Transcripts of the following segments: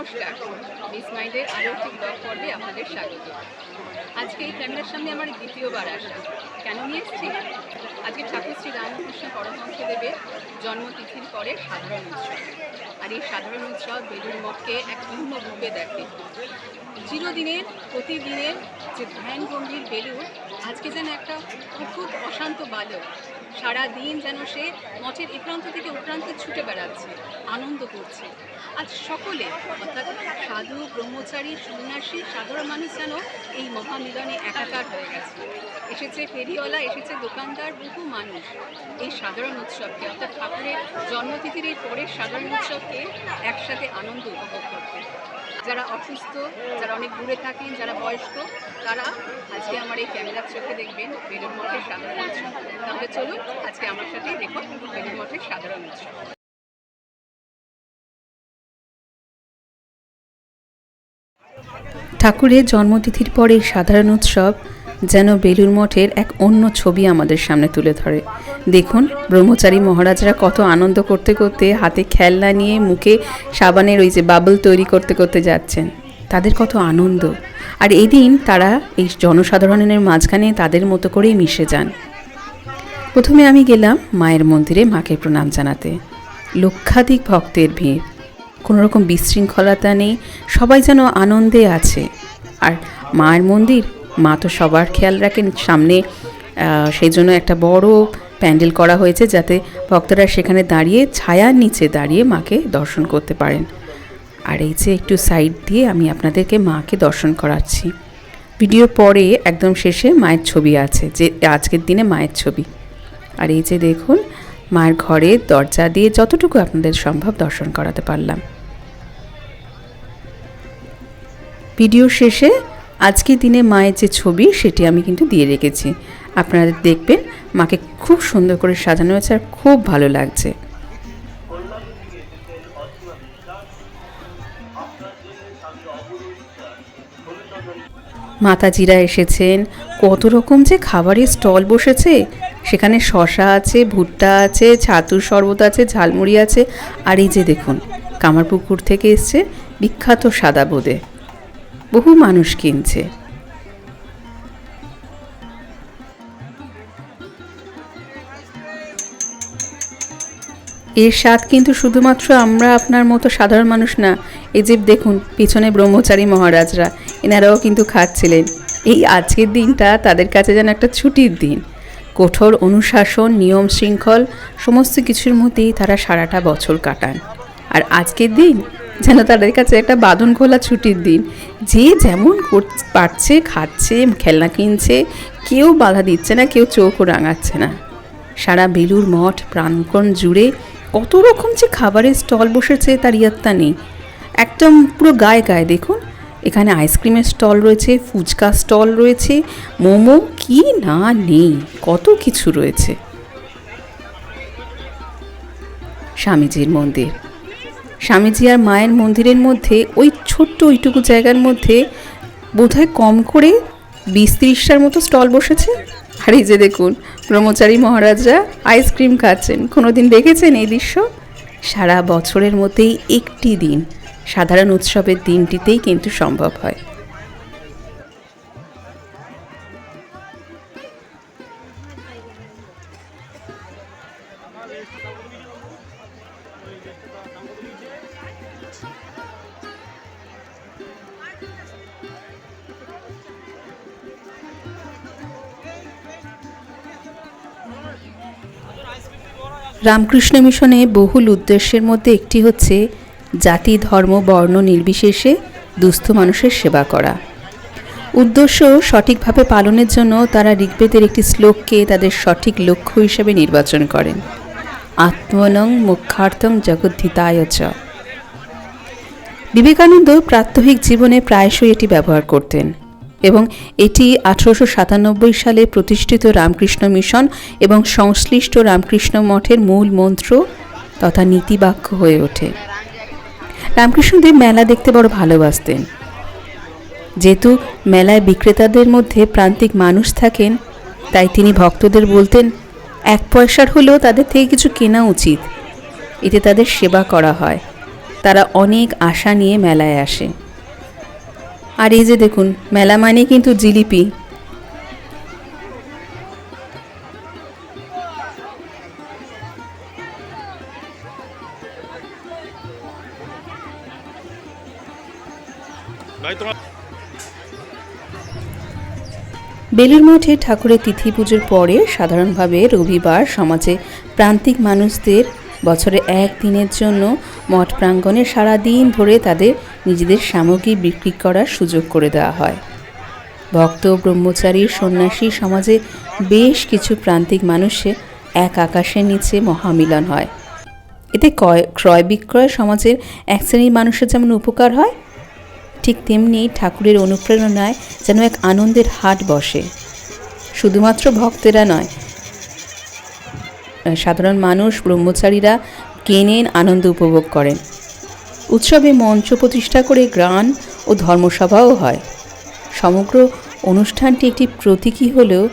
নমস্কার। মিস মাইন্ডের আরও একটি ব্লগ পর্বে আপনাদের স্বাগত। আজকে এই ক্যামেরার সামনে আমার দ্বিতীয়বার আসা। কেন নিয়ে এসেছি? আজকে ঠাকুর শ্রী রামকৃষ্ণ পরমহংসদেবের জন্মতিথির পরে সাধারণ উৎসব। আর এই সাধারণ উৎসব বেলুর মঠকে এক অন্য রূপে দেখে। চিরদিনের প্রতিদিনের যে ধ্যান গম্ভীর বেলুর আজকে যেন একটা অদ্ভুত অশান্ত বালক সারা দিন যেন সে মঠের এ প্রান্ত থেকে ও প্রান্তে ছুটে বেড়াচ্ছে, আনন্দ করছে। আজ সকলে, অর্থাৎ সাধু, ব্রহ্মচারী, সন্ন্যাসী, সাধারণ মানুষ যেন এই মহামিলনে একাকার হয়ে গেছে। এসেছে, ফেরিওয়ালা এসেছে, দোকানদার, বহু মানুষ। এই সাধারণ উৎসবকে, অর্থাৎ ঠাকুরের জন্মতিথির এই পরের সাধারণ উৎসবকে একসাথে আনন্দ উপভোগ করতে যারা অসুস্থ, যারা অনেক দূরে থাকেন, যারা বয়স্ক, তারা আজকে আমার এই ক্যামেরার চোখে দেখবেন বেলুর মঠের সাধারণ উৎসব। তাহলে চলুন, আজকে আমার সাথে দেখুন বেলুর মঠের সাধারণ উৎসব। ঠাকুরের জন্মতিথির পরে সাধারণ উৎসব যেন বেলুর মঠের এক অন্য ছবি আমাদের সামনে তুলে ধরে। দেখুন, ব্রহ্মচারী মহারাজরা কত আনন্দ করতে করতে হাতে খেলনা নিয়ে মুখে সাবানের ওই যে বাবল তৈরি করতে করতে যাচ্ছেন। তাদের কত আনন্দ। আর এদিন তারা এই জনসাধারণের মাঝখানে তাদের মতো করেই মিশে যান। প্রথমে আমি গেলাম মায়ের মন্দিরে মাকে প্রণাম জানাতে। লক্ষাধিক ভক্তের ভিড়। কোনো রকম বিশৃঙ্খলতা নেই। সবাই যেন আনন্দে আছে। আর মায়ের মন্দির মা তো সবার খেয়াল রাখেন সামনে সেই জন্য একটা বড় প্যান্ডেল করা হয়েছে যাতে ভক্তরা সেখানে দাঁড়িয়ে ছায়ার নিচে দাঁড়িয়ে মাকে দর্শন করতে পারেন। আর এই যে একটু সাইড দিয়ে আমি আপনাদেরকে মাকে দর্শন করাচ্ছি। ভিডিও পরে একদম শেষে মায়ের ছবি আছে, যে আজকের দিনে মায়ের ছবি। আর এই যে দেখুন মায়ের ঘরের দরজা দিয়ে যতটুকু আপনাদের সম্ভব দর্শন করাতে পারলাম। ভিডিও শেষে আজকের দিনে মায়ের যে ছবি, সেটি আমি কিন্তু দিয়ে রেখেছি। আপনারা দেখবেন মাকে খুব সুন্দর করে সাজানো হয়েছে আর খুব ভালো লাগছে। মাতাজিরা এসেছেন, কত রকম যে খাবারের স্টল বসেছে। সেখানে শশা আছে, ভুট্টা আছে, ছাতুর শরবত আছে, ঝালমুড়ি আছে। আর এই যে দেখুন, কামারপুকুর থেকে এসছে বিখ্যাত সাদা বোঁদে। বহু মানুষ কিনছে। এর স্বাদ কিন্তু শুধুমাত্র আমরা আপনার মতো সাধারণ মানুষ না, এই যে দেখুন, পিছনে ব্রহ্মচারী মহারাজরা, এনারাও কিন্তু খাচ্ছিলেন। এই আজকের দিনটা তাদের কাছে যেন একটা ছুটির দিন। কঠোর অনুশাসন, নিয়ম শৃঙ্খল, সমস্ত কিছুর মধ্যেই তারা সারাটা বছর কাটান। আর আজকের দিন যেন তাদের কাছে একটা বাঁধন খোলা ছুটির দিন। যে যেমন পারছে, খাচ্ছে, খেলনা কিনছে, কেউ বাধা দিচ্ছে না, কেউ চোখও রাঙাচ্ছে না। সারা বেলুর মঠ, প্রাণকণ জুড়ে কত রকম যে খাবারের স্টল বসেছে তার ইয়াত্তা নেই। একদম পুরো গায়ে গায়ে দেখুন, এখানে আইসক্রিমের স্টল রয়েছে, ফুচকা স্টল রয়েছে, মোমো কি না নেই, কত কিছু রয়েছে। স্বামীজির মন্দির। স্বামীজি আর মায়ের মন্দিরের মধ্যে, ওই ছোট্ট ওইটুকু জায়গার মধ্যে বোধহয় কম করে বিশ তিরিশটার মতো স্টল বসেছে। আর এই যে দেখুন, ব্রহ্মচারী মহারাজরা আইসক্রিম খাচ্ছেন। কোনো দিন দেখেছেন এই দৃশ্য? সারা বছরের মধ্যেই একটি দিন সাধারণ উৎসবের দিনটিতেই কিন্তু সম্ভব হয়। রামকৃষ্ণ মিশনে বহুল উদ্দেশ্যের মধ্যে একটি হচ্ছে জাতি, ধর্ম, বর্ণ নির্বিশেষে দুস্থ মানুষের সেবা করা। উদ্দেশ্য সঠিকভাবে পালনের জন্য তারা ঋগ্বেদের একটি শ্লোককে তাদের সঠিক লক্ষ্য হিসেবে নির্বাচন করেন। আত্মনং মুখ্যার্থং জগদ্ধিতায় চ। বিবেকানন্দ প্রাত্যহিক জীবনে প্রায়শই এটি ব্যবহার করতেন। এবং এটি আঠারোশো সাতানব্বই সালে প্রতিষ্ঠিত রামকৃষ্ণ মিশন এবং সংশ্লিষ্ট রামকৃষ্ণ মঠের মূল মন্ত্র তথা নীতিবাক্য হয়ে ওঠে। রামকৃষ্ণদেব মেলা দেখতে বড় ভালোবাসতেন। যেহেতু মেলায় বিক্রেতাদের মধ্যে প্রান্তিক মানুষ থাকেন, তাই তিনি ভক্তদের বলতেন, এক পয়সার হলেও তাদের থেকে কিছু কেনা উচিত। এতে তাদের সেবা করা হয়। তারা অনেক আশা নিয়ে মেলায় আসে। আর এই যে দেখুন, মেলা মানে কিন্তু জিলিপি। বেলুর মঠে ঠাকুরের তিথি পুজোর পরে সাধারণভাবে রবিবার সমাজে প্রান্তিক মানুষদের বছরে এক দিনের জন্য মঠ প্রাঙ্গণে সারাদিন ধরে তাদের নিজেদের সামগ্রী বিক্রি করার সুযোগ করে দেওয়া হয়। ভক্ত, ব্রহ্মচারী, সন্ন্যাসী সমাজে বেশ কিছু প্রান্তিক মানুষের এক আকাশের নিচে মহামিলন হয়। এতে ক্রয় ক্রয় বিক্রয় সমাজের এক শ্রেণির মানুষের যেমন উপকার হয়, ঠিক তেমনি ঠাকুরের অনুপ্রেরণায় যেন এক আনন্দের হাট বসে। শুধুমাত্র ভক্তেরা নয় সাধারণ মানুষ, ব্রহ্মচারীরা কেনেন আনন্দ উপভোগ করেন। উৎসবে মঞ্চ প্রতিষ্ঠা করে গান ও ধর্মসভাও হয়। সমগ্র অনুষ্ঠানটি একটি প্রতীকী হলেও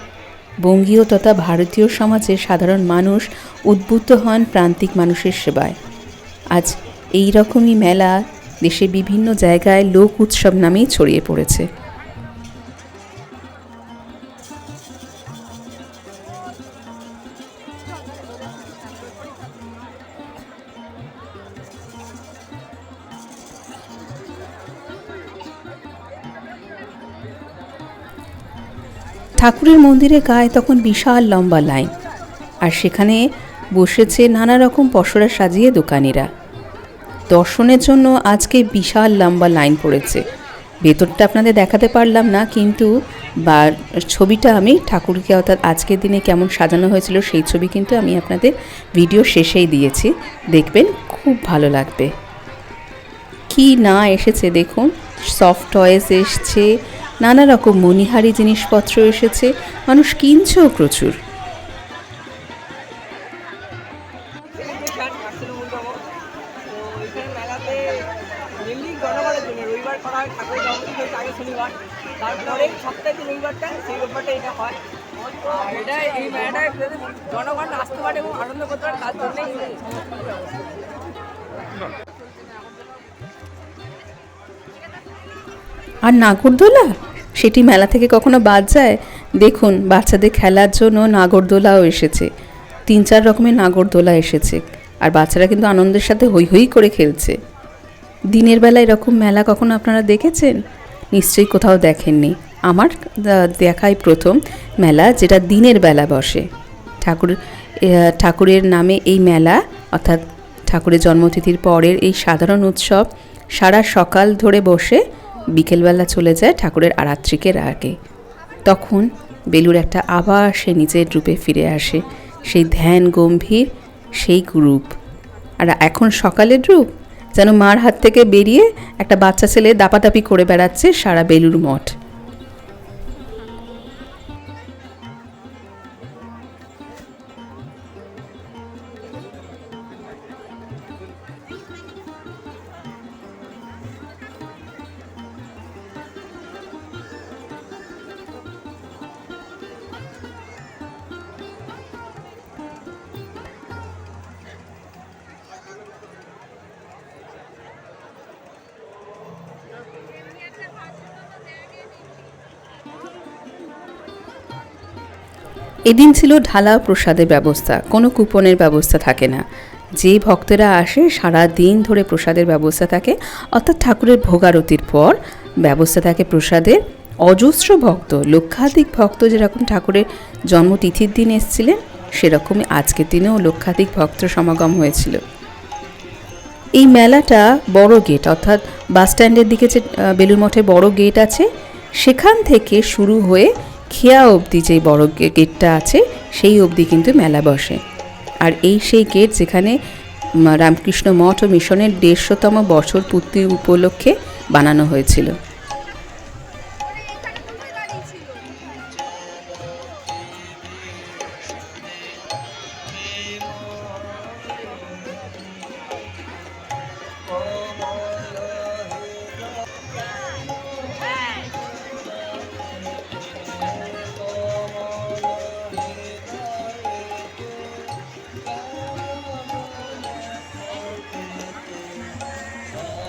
বঙ্গীয় তথা ভারতীয় সমাজে সাধারণ মানুষ উদ্বুদ্ধ হন প্রান্তিক মানুষের সেবায়। আজ এই রকমই মেলা দেশে বিভিন্ন জায়গায় লোক উৎসব নামেই ছড়িয়ে পড়েছে। ঠাকুরের মন্দিরে গায়ে তখন বিশাল লম্বা লাইন। আর সেখানে বসেছে নানা রকম পসরা সাজিয়ে দোকানিরা। দর্শনের জন্য আজকে বিশাল লম্বা লাইন পড়েছে। ভেতরটা আপনাদের দেখাতে পারলাম না, কিন্তু বা ছবিটা আমি ঠাকুরকে অর্থাৎ আজকের দিনে কেমন সাজানো হয়েছিল সেই ছবি কিন্তু আমি আপনাদের ভিডিও শেষেই দিয়েছি। দেখবেন খুব ভালো লাগবে। কি না এসেছে দেখুন, সফট টয়েস এসছে নানা রকম মণিহারি জিনিসপত্র এসেছে মানুষ কিনছেও প্রচুর। আর নাগরদোলা সেটি মেলা থেকে কখনো বাদ যায়? দেখুন, বাচ্চাদের খেলার জন্য নাগরদোলাও এসেছে। তিন চার রকমের নাগরদোলা এসেছে আর বাচ্চারা কিন্তু আনন্দের সাথে হই হই করে খেলছে। দিনের বেলা এরকম মেলা কখনো আপনারা দেখেছেন? নিশ্চয়ই কোথাও দেখেননি। আমার দেখাই প্রথম মেলা যেটা দিনের বেলা বসে। ঠাকুর ঠাকুরের নামে এই মেলা, অর্থাৎ ঠাকুরের জন্মতিথির পরের এই সাধারণ উৎসব সারা সকাল ধরে বসে বিকেলবেলা চলে যায় ঠাকুরের আরাত্রিকের আগে। তখন বেলুর একটা আবার সে নিজের রূপে ফিরে আসে। সেই ধ্যান গম্ভীর, সেই রূপ আর এখন সকালের রূপ? যেন মার হাত থেকে বেরিয়ে একটা বাচ্চা ছেলে দাপাদাপি করে বেড়াচ্ছে সারা বেলুর মঠ। এদিন ছিল ঢালা প্রসাদের ব্যবস্থা। কোনো কুপনের ব্যবস্থা থাকে না। যে ভক্তরা আসে, সারা দিন ধরে প্রসাদের ব্যবস্থা থাকে। অর্থাৎ ঠাকুরের ভোগারতির পর ব্যবস্থা থাকে প্রসাদের। অজস্র ভক্ত, লক্ষাধিক ভক্ত যেরকম ঠাকুরের জন্মতিথির দিন এসেছিলেন, সেরকমই আজকের দিনেও লক্ষাধিক ভক্ত সমাগম হয়েছিল। এই মেলাটা বড় গেট, অর্থাৎ বাস স্ট্যান্ডের দিকে যে বেলুর মঠে বড় গেট আছে, সেখান থেকে শুরু হয়ে খেয়া অবধি যেই বড় গেটটা আছে, সেই অবধি কিন্তু মেলা বসে। আর এই সেই গেট যেখানে রামকৃষ্ণ মঠ ও মিশনের দেড়শোতম বছর পূর্তি উপলক্ষে বানানো হয়েছিল।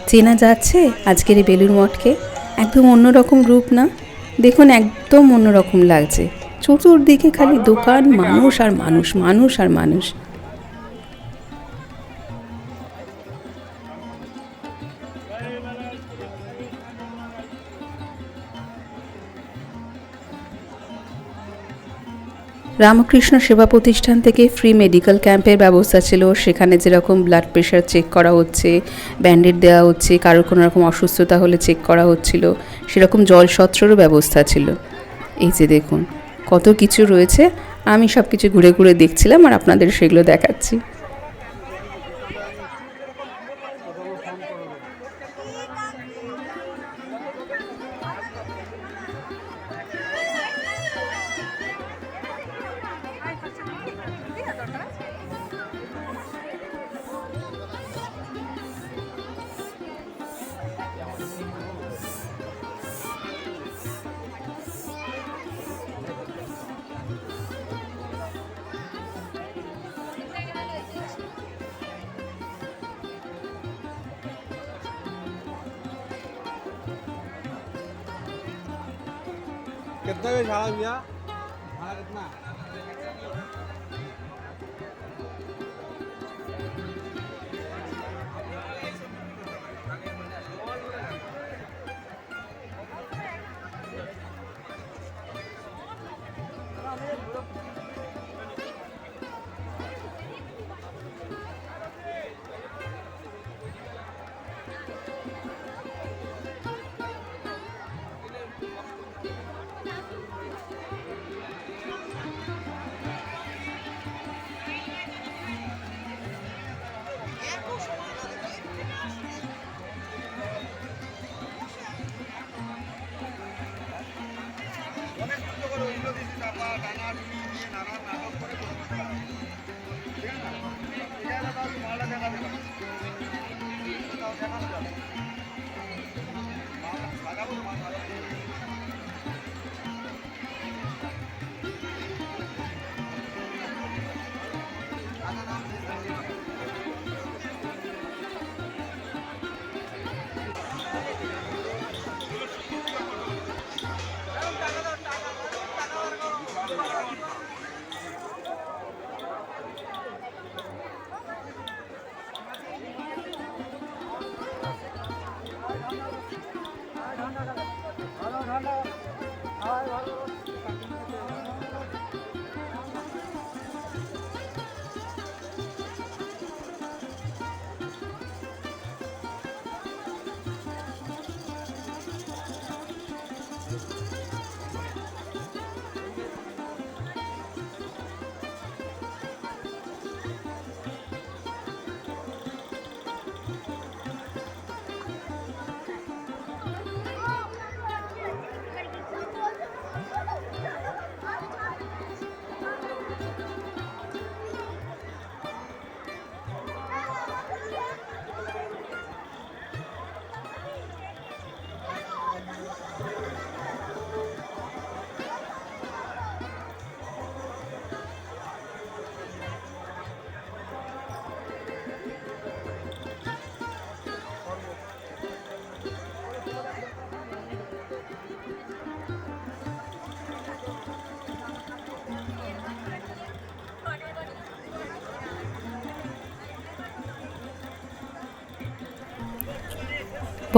চেনা যাচ্ছে আজকের এই বেলুর মঠকে। একদম অন্যরকম রূপ না? দেখুন, একদম অন্যরকম লাগছে। চতুর্দিকে খালি দোকান, মানুষ আর মানুষ মানুষ আর মানুষ। রামকৃষ্ণ সেবা প্রতিষ্ঠান থেকে ফ্রি মেডিকেল ক্যাম্পের ব্যবস্থা ছিল। সেখানে যেরকম ব্লাড প্রেশার চেক করা হচ্ছে ব্যান্ডেড দেওয়া হচ্ছে, কারোর কোনো রকম অসুস্থতা হলে চেক করা হচ্ছিল, সেরকম জলসত্রেরও ব্যবস্থা ছিল। এই যে দেখুন, কত কিছু রয়েছে, আমি সব কিছু ঘুরে ঘুরে দেখছিলাম আর আপনাদের সেগুলো দেখাচ্ছি। कितना भाड़ा भैया भाड़ा कितना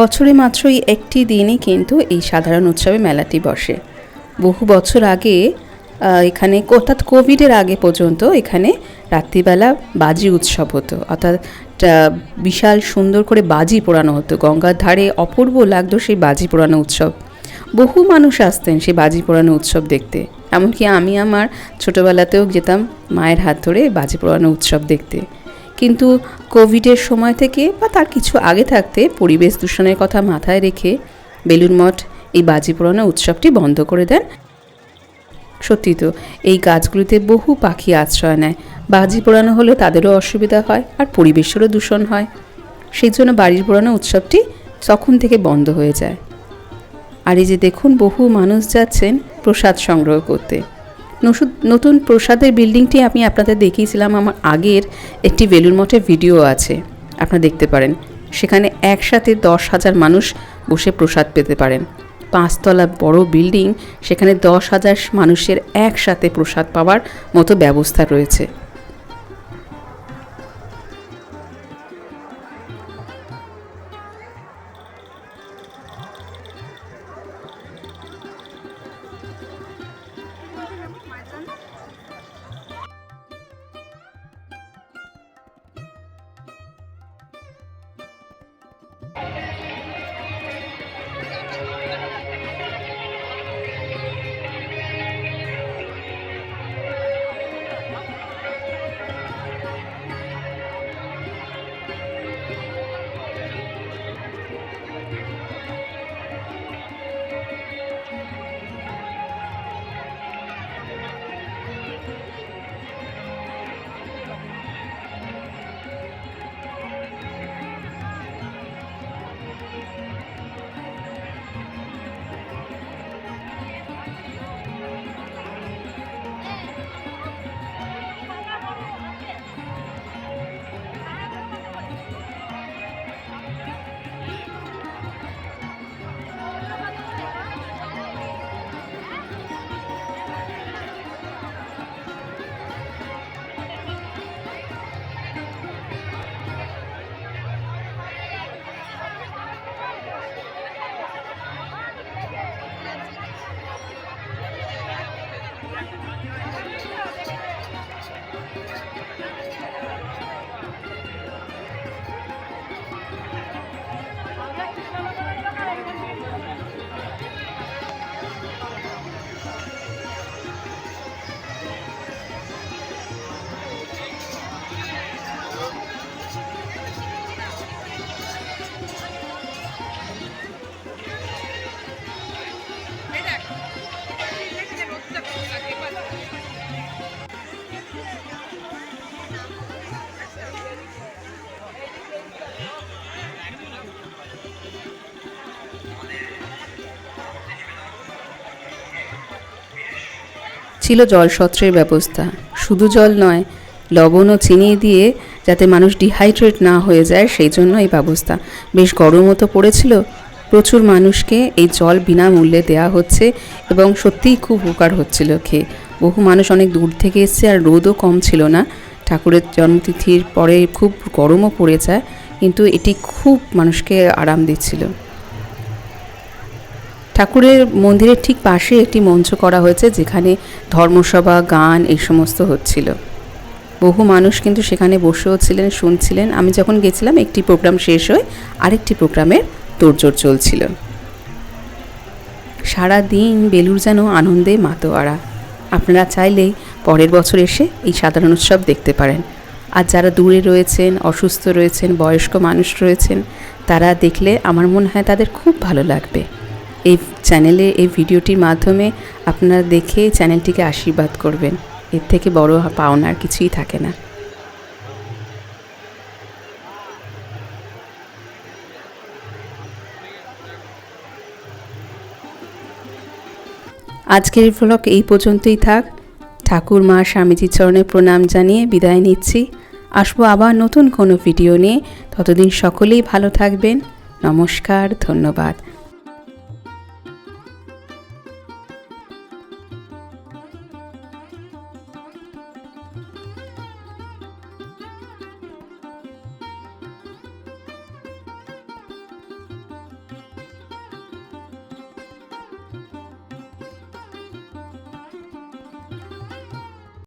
বছরে মাত্র এই একটি দিনই কিন্তু এই সাধারণ উৎসবে মেলাটি বসে। বহু বছর আগে এখানে অর্থাৎ কোভিডের আগে পর্যন্ত এখানে রাত্রিবেলা বাজি উৎসব হতো। অর্থাৎ বিশাল সুন্দর করে বাজি পোড়ানো হতো। গঙ্গার ধারে অপূর্ব লাগতো সেই বাজি পোড়ানো উৎসব। বহু মানুষ আসতেন সেই বাজি পোড়ানো উৎসব দেখতে। এমনকি আমি আমার ছোটোবেলাতেও যেতাম মায়ের হাত ধরে বাজি পোড়ানো উৎসব দেখতে। কিন্তু কোভিডের সময় থেকে বা তার কিছু আগে থাকতে পরিবেশ দূষণের কথা মাথায় রেখে বেলুন মঠ এই বাজি পোড়ানো উৎসবটি বন্ধ করে দেন। সত্যি তো, এই গাছগুলিতে বহু পাখি আশ্রয় নেয়। বাজি পোড়ানো হলে তাদেরও অসুবিধা হয় আর পরিবেশেরও দূষণ হয়। সেই জন্য বাড়ির পোড়ানো উৎসবটি তখন থেকে বন্ধ হয়ে যায়। আর এই যে দেখুন, বহু মানুষ যাচ্ছেন প্রসাদ সংগ্রহ করতে। নতুন প্রসাদের বিল্ডিংটি আমি আপনাদের দেখিয়েছিলাম, আমার আগের একটি বেলুর মঠের ভিডিও আছে, আপনারা দেখতে পারেন। সেখানে একসাথে দশ হাজার মানুষ বসে প্রসাদ পেতে পারেন। পাঁচতলা বড় বিল্ডিং সেখানে দশ হাজার মানুষের একসাথে প্রসাদ পাওয়ার মতো ব্যবস্থা রয়েছে। ছিল জলসত্রের ব্যবস্থা। শুধু জল নয় লবণ ও চিনি দিয়ে যাতে মানুষ ডিহাইড্রেট না হয়ে যায়, সেই জন্য এই ব্যবস্থা। বেশ গরমও তো পড়েছিল। প্রচুর মানুষকে এই জল বিনামূল্যে দেওয়া হচ্ছে এবং সত্যিই খুব উপকার হচ্ছিল খেয়ে। বহু মানুষ অনেক দূর থেকে এসছে আর রোদও কম ছিল না। ঠাকুরের জন্মতিথির পরে খুব গরমও পড়ে যায়, কিন্তু এটি খুব মানুষকে আরাম দিচ্ছিল। ঠাকুরের মন্দিরের ঠিক পাশে একটি মঞ্চ করা হয়েছে, যেখানে ধর্মসভা, গান এই সমস্ত হচ্ছিল। বহু মানুষ কিন্তু সেখানে বসেও ছিলেন, শুনছিলেন। আমি যখন গেছিলাম, একটি প্রোগ্রাম শেষ হয়ে আরেকটি প্রোগ্রামের তোড়জোড় চলছিল। সারা দিন বেলুর যেন আনন্দে মাতোয়ারা। আপনারা চাইলেই পরের বছর এসে এই সাধারণ উৎসব দেখতে পারেন। আর যারা দূরে রয়েছেন, অসুস্থ রয়েছেন, বয়স্ক মানুষ রয়েছেন, তারা দেখলে আমার মনে হয় তাদের খুব ভালো লাগবে। এই চ্যানেলে এই ভিডিওটির মাধ্যমে আপনারা দেখে চ্যানেলটিকে আশীর্বাদ করবেন। এর থেকে বড় পাওনার কিছুই থাকে না। আজকের ব্লগ এই পর্যন্তই থাক। ঠাকুর মা স্বামীজির চরণে প্রণাম জানিয়ে বিদায় নিচ্ছি। আসব আবার নতুন কোনো ভিডিও নিয়ে। ততদিন সকলেই ভালো থাকবেন। নমস্কার, ধন্যবাদ।